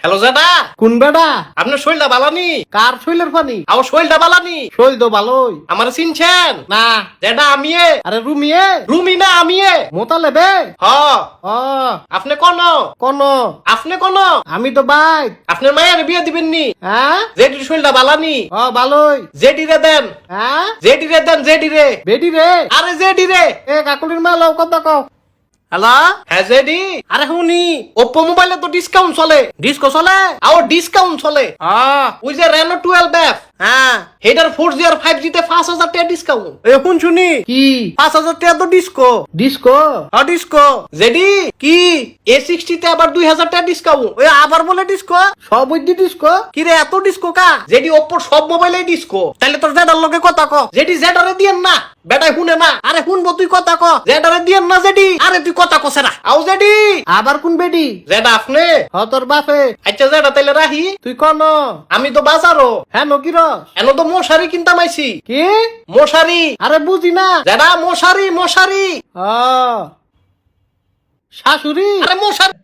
Hello জেডা কোন বেডা আপনার শৈলটা বালানি? কার শৈলের পানি? আমার শৈলটা বালানি। শৈল তো ভালোই। আমার চিনছেন? না। জেডা আমিয়ে। আরে রুমিয়ে? রুমি না আমিয়ে। মোতা লেবে? হ। আপনি কোন? কোন? আপনি কোন? আমি তো বাই আপনার মায়ের বিয়ে দিবেন নি হ্যাঁ? জেডির শৈলটা বালানি। ও ভালোই। জেডি রে দেন। হ্যাঁ? জেডি রে দেন জেডি রে বেডি রে আরে জেডি রে এ কাকুলির মা লও কত কও। হ্যালো? হ্যাঁ জেডি। আরে হুনি ওপ্পো মোবাইলে তো ডিসকাউন্ট চলে। ডিস্কো চলে? আও ডিসকাউন্ট চলে। আ ওই যে রেনো টুয়েলভ এফ হ্যাঁ। হেটার ফোর জি আর ফাইভ জিতে পাঁচ হাজার টাকা ডিসকাউন্ট শুন শুনি। কি? পাঁচ হাজার টাকা তো ডিসকো ডিস্কো হ ডিসকো জেডি? কি? এ সিক্সটিতে আবার দুই হাজার টাকা ডিসকাউন্ট ওই আবার বলে ডিস্কো সব বুদ্ধি ডিস্কো কি রে এত ডিসকো কা? যেটি ওপ্পোর সব মোবাইলে ডিসকো তাহলে তোর জেডার লোকে কথা ক। যেটি জেডারে দিয়েন না। বেটাই শুনে না। আরে শুনব তুই কথা ক। জেডারে দিয়েন না জেডি। আরে তুই কথা কছে না। আও জেডি। আবার কোন বেডি? জেডা আপনি? হ তোর বাপে। আচ্ছা জেডা তাইলে রাহি। তুই কন? আমি তো বাজারও হ্যাঁ নকির। এন তো মশারি কিনতাম আইছি। কি? মশারি। আরে বুঝি না। জেডা মশারি মশারি। শাশুড়ি? আরে মশারি।